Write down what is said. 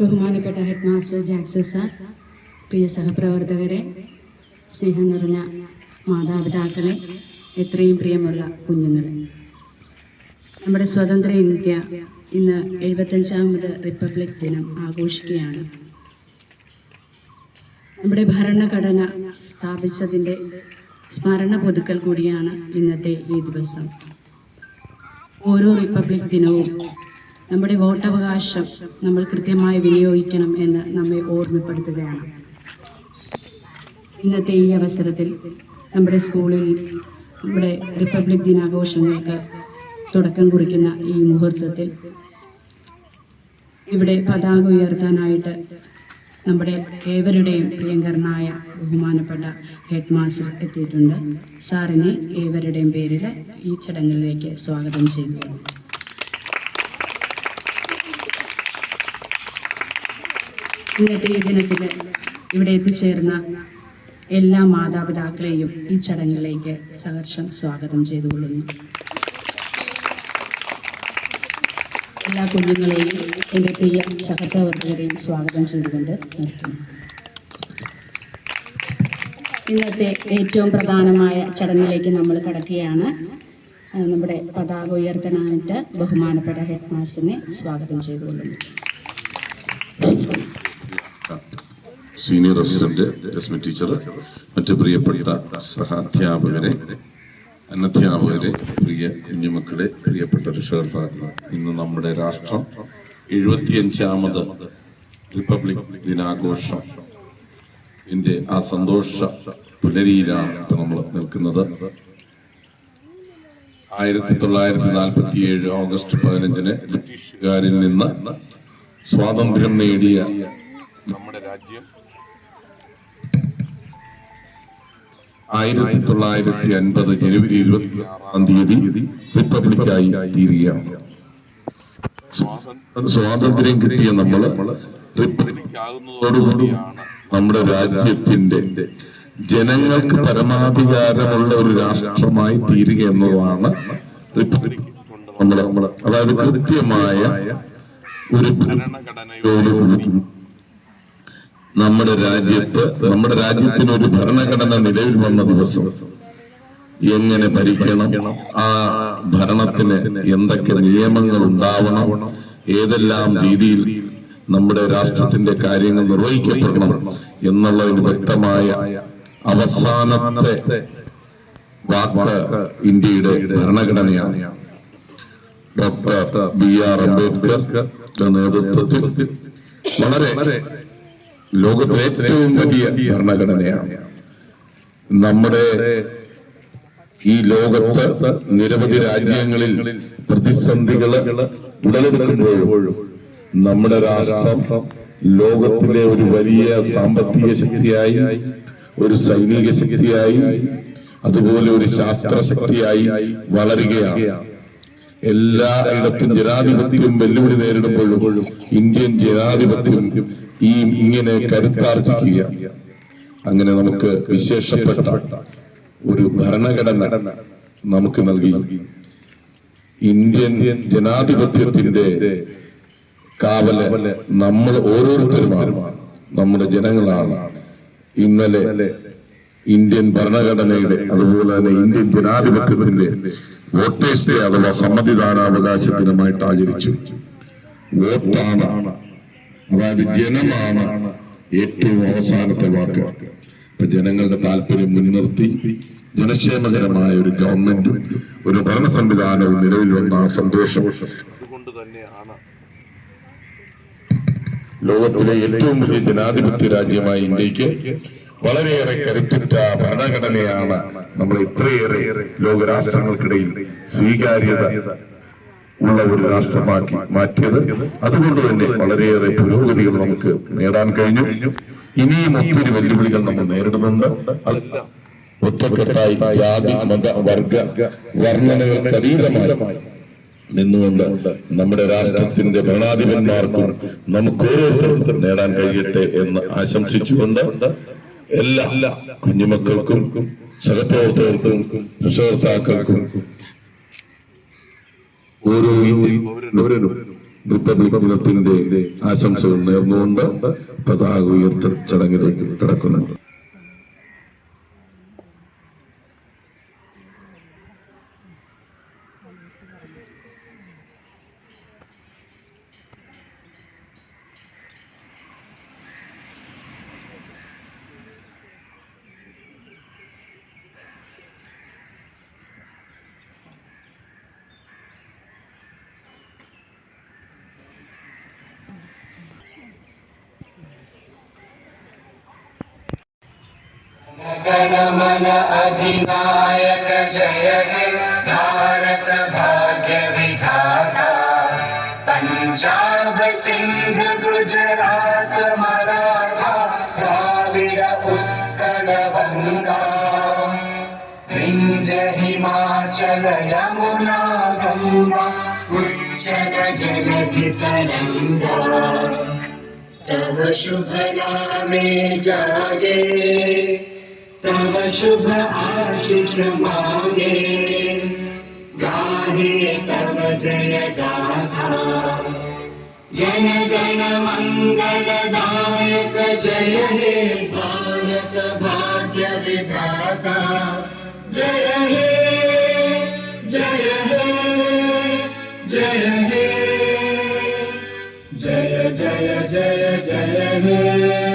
ബഹുമാനപ്പെട്ട head master ജാക്സ sir പ്രിയ സഹപ്രവർത്തകരെ സ്നേഹം നിറഞ്ഞ മാതാപിതാക്കളെ എത്രയും പ്രിയമുള്ള കുഞ്ഞുങ്ങളെ. നമ്മുടെ സ്വതന്ത്ര ഇന്ത്യ ഇന്ന് എഴുപത്തഞ്ചാമത് റിപ്പബ്ലിക് ദിനം ആഘോഷിക്കുകയാണ്. നമ്മുടെ ഭരണഘടന സ്ഥാപിച്ചതിന്റെ സ്മരണ പുതുക്കൽ കൂടിയാണ് ഇന്നത്തെ ഈ ദിവസം. ഓരോ റിപ്പബ്ലിക് ദിനവും നമ്മുടെ വോട്ടവകാശം നമ്മൾ കൃത്യമായി വിനിയോഗിക്കണം എന്ന് നമ്മെ ഓർമ്മപ്പെടുത്തുകയാണ്. ഇന്നത്തെ ഈ അവസരത്തിൽ നമ്മുടെ സ്കൂളിൽ നമ്മുടെ റിപ്പബ്ലിക് ദിനാഘോഷങ്ങൾക്ക് തുടക്കം കുറിക്കുന്ന ഈ മുഹൂർത്തത്തിൽ ഇവിടെ പതാക ഉയർത്താനായിട്ട് നമ്മുടെ ഏവരുടെയും പ്രിയങ്കരനായ ബഹുമാനപ്പെട്ട ഹെഡ് മാസ്റ്റർ എത്തിയിട്ടുണ്ട്. സാറിനെ ഏവരുടെയും പേരിൽ ഈ ചടങ്ങിലേക്ക് സ്വാഗതം ചെയ്യുന്നു. ഇന്നത്തെ ഈ ദിനത്തിൽ ഇവിടെ എത്തിച്ചേർന്ന എല്ലാ മാതാപിതാക്കളെയും ഈ ചടങ്ങിലേക്ക് സഹർഷം സ്വാഗതം ചെയ്തുകൊള്ളുന്നു. എല്ലാ കുഞ്ഞുങ്ങളെയും എന്റെ പ്രിയ സഹപ്രവർത്തകരെയും സ്വാഗതം ചെയ്തുകൊണ്ട് നിർത്തുന്നു. ഇന്നത്തെ ഏറ്റവും പ്രധാനമായ ചടങ്ങിലേക്ക് നമ്മൾ കടക്കുകയാണ്. നമ്മുടെ പതാക ഉയർത്തനായിട്ട് ബഹുമാനപ്പെട്ട ഹെഡ് മാസ്റ്ററിനെ സ്വാഗതം ചെയ്തുകൊള്ളുന്നു. സീനിയർ അസിസ്റ്റന്റ് രശ്മി ടീച്ചർ മറ്റു പ്രിയപ്പെട്ട സഹാധ്യാപകരെ അനധ്യാപകരെ പ്രിയ കുഞ്ഞുമക്കളെ പ്രിയപ്പെട്ട രക്ഷകർത്താക്കളെ ഇന്ന് നമ്മുടെ രാഷ്ട്രം എഴുപത്തിയഞ്ചാമത് റിപ്പബ്ലിക് ദിനാഘോഷം. എന്റെ ആ സന്തോഷ പുലരിയിലാണ് ഇപ്പൊ നമ്മൾ നിൽക്കുന്നത്. ആയിരത്തി തൊള്ളായിരത്തി നാൽപ്പത്തി ഏഴ് ഓഗസ്റ്റ് പതിനഞ്ചിന് ബ്രിട്ടീഷുകാരിൽ നിന്ന് സ്വാതന്ത്ര്യം നേടിയ നമ്മുടെ രാജ്യം ആയിരത്തി തൊള്ളായിരത്തി അൻപത് ജനുവരി ഇരുപത്തി ആറാം തീയതി റിപ്പബ്ലിക്കായി തീരുകയാണ് സ്വാതന്ത്ര്യം കിട്ടിയ നമ്മൾ റിപ്പബ്ലിക്കാകുന്നതോടുകൂടിയാണ് നമ്മുടെ രാജ്യത്തിന്റെ ജനങ്ങൾക്ക് പരമാധികാരമുള്ള ഒരു രാഷ്ട്രമായി തീരുക എന്നതാണ് നമ്മൾ. അതായത് കൃത്യമായ ഒരു ഭരണഘടനയോടുകൂടി നമ്മുടെ രാജ്യത്ത് നമ്മുടെ രാജ്യത്തിന് ഒരു ഭരണഘടന നിലവിൽ വന്ന ദിവസം എങ്ങനെ ഭരിക്കണം? ആ ഭരണത്തിന് എന്തൊക്കെ നിയമങ്ങൾ ഉണ്ടാവണം? ഏതെല്ലാം രീതിയിൽ നമ്മുടെ രാഷ്ട്രത്തിന്റെ കാര്യങ്ങൾ നിർവഹിക്കപ്പെടണം എന്നുള്ളതിന് വ്യക്തമായ അവസാനത്തെ വാക്ക് ഇന്ത്യയുടെ ഭരണഘടനയാണ്. ഡോക്ടർ ബി ആർ അംബേദ്കർ നേതൃത്വത്തിൽ വളരെ ലോകത്തിലെ ഏറ്റവും വലിയ ഭരണഘടനയാണ്. നമ്മുടെ ഈ ലോകത്ത് നിരവധി രാജ്യങ്ങളിൽ പ്രതിസന്ധികൾ ഉടലെടുക്കുമ്പോഴും നമ്മുടെ രാഷ്ട്രം ലോകത്തിലെ ഒരു വലിയ സാമ്പത്തിക ശക്തിയായി ഒരു സൈനിക ശക്തിയായി അതുപോലെ ഒരു ശാസ്ത്ര ശക്തിയായി വളരുകയാണ്. എല്ലായിടത്തും ജനാധിപത്യം വെല്ലുവിളി നേരിടുമ്പോഴും ഇന്ത്യൻ ജനാധിപത്യം ഈ ഇങ്ങനെ കരുത്താർജിക്കുക. അങ്ങനെ നമുക്ക് വിശേഷപ്പെട്ട ഒരു ഭരണഘടന നമുക്ക് നൽകി. ഇന്ത്യൻ ജനാധിപത്യത്തിന്റെ കാവൽ നമ്മൾ ഓരോരുത്തരുമാണ് നമ്മുടെ ജനങ്ങളാണ്. ഇന്നലെ ഇന്ത്യൻ ഭരണഘടനയുടെ അതുപോലെ തന്നെ ഇന്ത്യൻ ജനാധിപത്യത്തിന്റെ വോട്ടേഴ്സ് ഡേ അഥവാ സമ്മതിദാനാവകാശ ദിനമായിട്ട് ആചരിച്ചു. വോട്ടാണ് അതായത് ജനമാണ് ഏറ്റവും അവസാനത്തെ വാക്ക്. ഇപ്പൊ ജനങ്ങളുടെ താല്പര്യം മുൻനിർത്തി ജനക്ഷേമകരമായ ഒരു ഗവൺമെന്റും ഒരു ഭരണ സംവിധാനവും നിലവിൽ വന്ന ആ സന്തോഷം. അതുകൊണ്ട് തന്നെയാണ് ലോകത്തിലെ ഏറ്റവും വലിയ ജനാധിപത്യ രാജ്യമായ ഇന്ത്യയ്ക്ക് വളരെയേറെ കരുത്തുറ്റ ഭരണഘടനയാണ് നമ്മൾ ഇത്രയേറെ ലോകരാഷ്ട്രങ്ങൾക്കിടയിൽ സ്വീകാര്യത ഉള്ള ഒരു രാഷ്ട്രമാക്കി മാറ്റിയത്. അതുകൊണ്ട് തന്നെ വളരെയേറെ പുരോഗതികൾ നമുക്ക് നേടാൻ കഴിഞ്ഞു. ഇനിയും ഒത്തിരി വെല്ലുവിളികൾ നമ്മൾ നേരിടുന്നുണ്ട്. ഒറ്റക്കെട്ടായി ജാതി മത വർഗ വർണനകൾക്ക് അതീതമായി നിന്നുകൊണ്ട് നമ്മുടെ രാഷ്ട്രത്തിന്റെ ഭരണാധിപന്മാർക്കും നമുക്ക് ഓരോരുത്തർക്കും നേടാൻ കഴിയട്ടെ എന്ന് ആശംസിച്ചുകൊണ്ട് എല്ലാ കുഞ്ഞുമക്കൾക്കും സഹപ്രവർത്തകർക്കും രക്ഷകർത്താക്കൾക്കും ഓരോ പൗരനും റിപ്പബ്ലിക് ദിനത്തിന്റെ ആശംസകൾ നേർന്നുകൊണ്ട് പതാക ഉയർത്തൽ ചടങ്ങിലേക്ക് കടക്കുന്നത് गणमन अधिनायक जय हे भारत भाग्य विधाता पंजाब सिंध गुजरात मराठा द्राविड उत्कल गंगा विंध्य हिमाचल यमुना गंगा उच्चल जलधि तरंगा तव शुभ नामे जागे तव शुभ आशीष मांगे। गाहे तव जय गाथा जन गण मंगल दायक जय हे भारत भाग्य विधाता जय हे जय हे जय हे, जय जय जय जय हे।